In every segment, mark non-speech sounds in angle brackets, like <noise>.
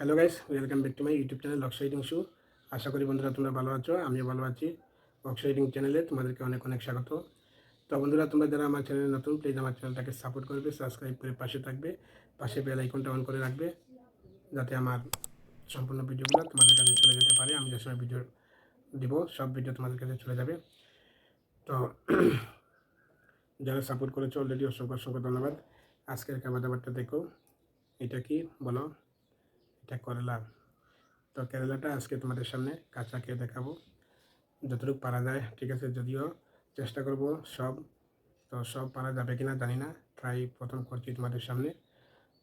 Hello guys welcome back to my YouTube channel লক্সাইডিং শু আশা করি বন্ধুরা তোমরা ভালো আছো, আমিও ভালো আছি। লক্সাইডিং চ্যানেলে তোমাদেরকে অনেক অনেক স্বাগত। তো বন্ধুরা, তোমরা যারা আমার চ্যানেলে নতুন প্লিজ আমার চ্যানেলটাকে সাপোর্ট করবে সাবস্ক্রাইব করে পাশে থাকবে, পাশে বেল আইকনটা অন করে রাখবে, যাতে আমার সম্পূর্ণ ভিডিওগুলো তোমাদের কাছে চলে যেতে পারে। আমি যে সময় ভিডিও দিব, সব ভিডিও তোমাদের কাছে চলে যাবে। তো <clears throat> যারা সাপোর্ট করেছ অলরেডি অসংখ্য অসংখ্য ধন্যবাদ। আজকের খাবার দাবারটা দেখো, এটা কি বলো? এটা করলা তো কেরালাটা আজকে তোমাদের সামনে কাঁচা খেয়ে দেখাবো। যতটুকু পারা যায়, ঠিক আছে? যদিও চেষ্টা করব সব, তো সব পারা যাবে কি না জানি না। ট্রাই প্রথম করছি তোমাদের সামনে।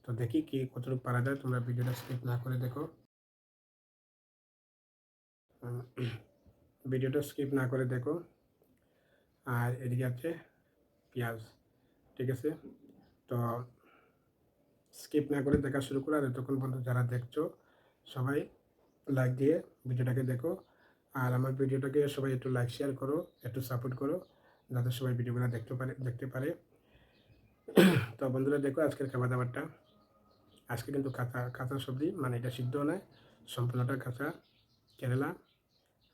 তো দেখি কি, কতটুকু পারা যায়, তোমরা ভিডিওটা স্কিপ না করে দেখো। <clears throat> ভিডিওটা স্কিপ না করে দেখো। আর এদিকে আছে পেঁয়াজ, ঠিক আছে? তো স্কিপ না করে দেখা শুরু করো, আর এতক্ষণ পর্যন্ত যারা দেখছ, সবাই লাইক দিয়ে ভিডিওটাকে দেখো। আর আমার ভিডিওটাকে সবাই একটু লাইক শেয়ার করো, একটু সাপোর্ট করো, যাতে সবাই ভিডিওগুলো দেখতে পারে দেখতে পারে। <clears throat> তো বন্ধুরা দেখো আজকের খাবার দাবারটা। আজকে কিন্তু কাঁচা কাঁচা সবজি মানে এটা সিদ্ধ নয়, সম্পূর্ণটা কাঁচা, কেরালা,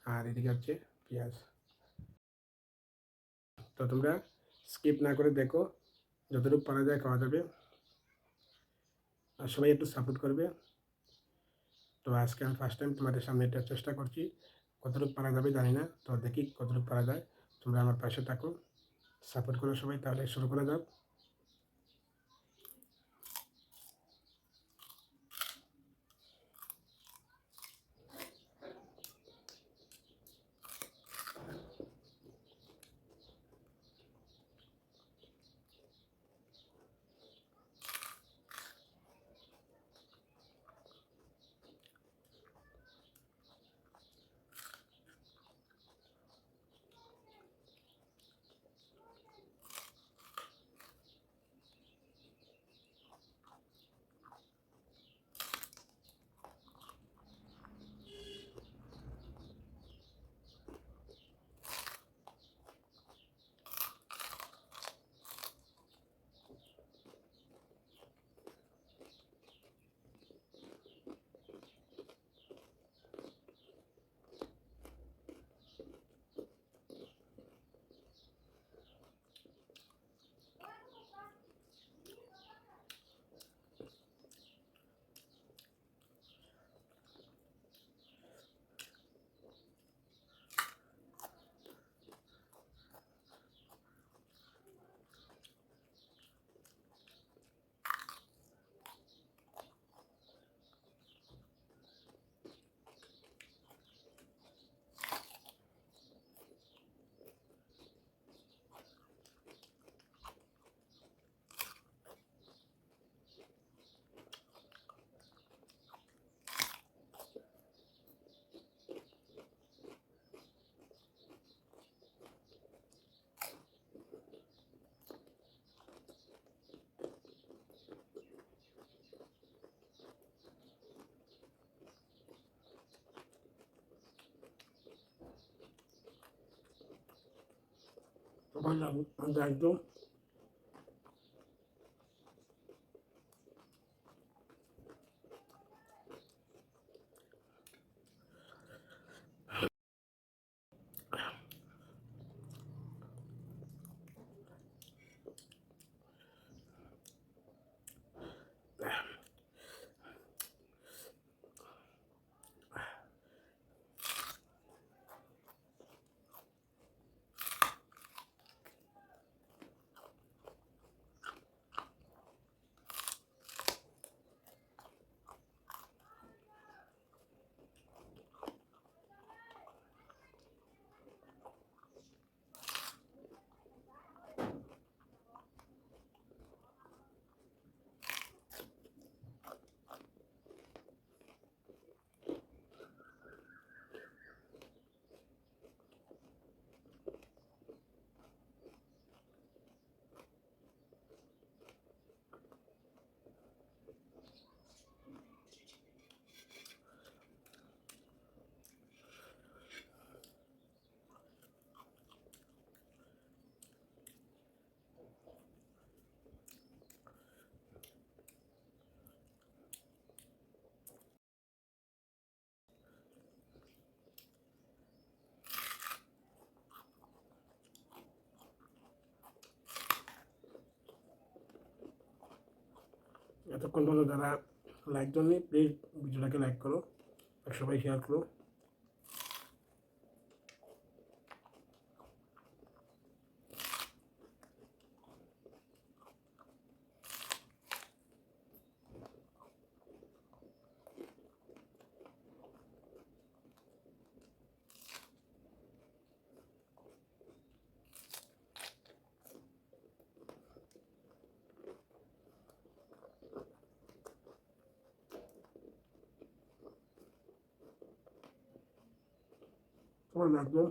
আর এদিকে হচ্ছে পেঁয়াজ। তো তোমরা স্কিপ না করে দেখো, যতটুকু পারা যায় খাওয়া যাবে। সবাই একটু সাপোর্ট করবে। তো আজকে আমি ফার্স্ট টাইম তোমাদের সামনে এটা চেষ্টা করছি। কতটুকু পারা যাবে জানি না, তো দেখি কতটুকু পারা যায়। তোমরা আমার পাশে থাকো। সাপোর্ট করো সবাই, তাহলে শুরু করা যাক। তোমার এতক্ষণ পর্যন্ত যারা লাইক দেননি প্লিজ ভিডিওটাকে লাইক করো আর সবাই শেয়ার করো। তোমার লাগবে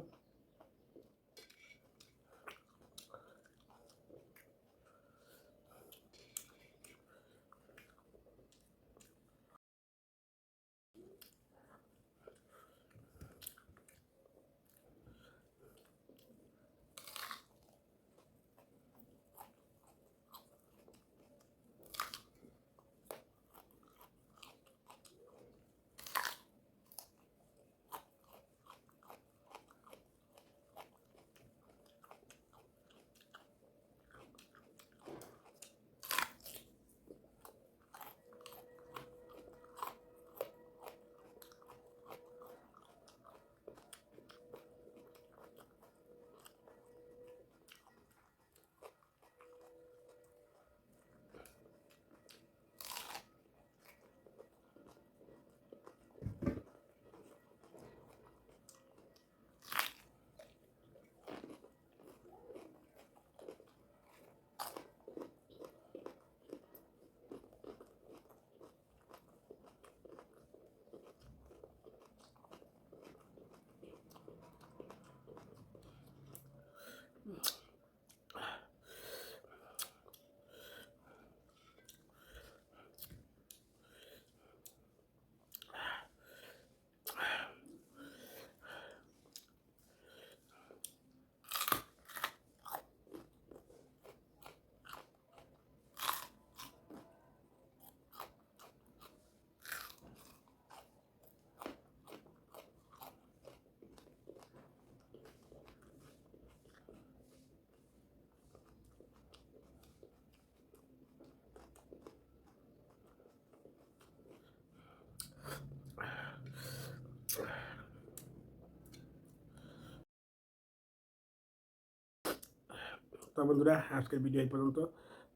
তো বন্ধুরা, আজকের ভিডিও এই পর্যন্ত।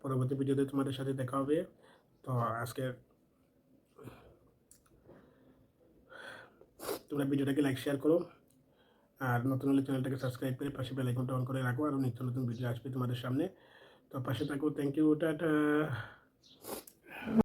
পরবর্তী ভিডিওতে তোমাদের সাথে দেখা হবে। তো আজকের তোমরা ভিডিওটাকে লাইক শেয়ার করো। আর নতুন হলে চ্যানেলটাকে সাবস্ক্রাইব করে পাশে বেলাইকনটা অন করে রাখো। আর নিত্য নতুন ভিডিও আসবে তোমাদের সামনে। তো পাশে থাকো। Thank you tata.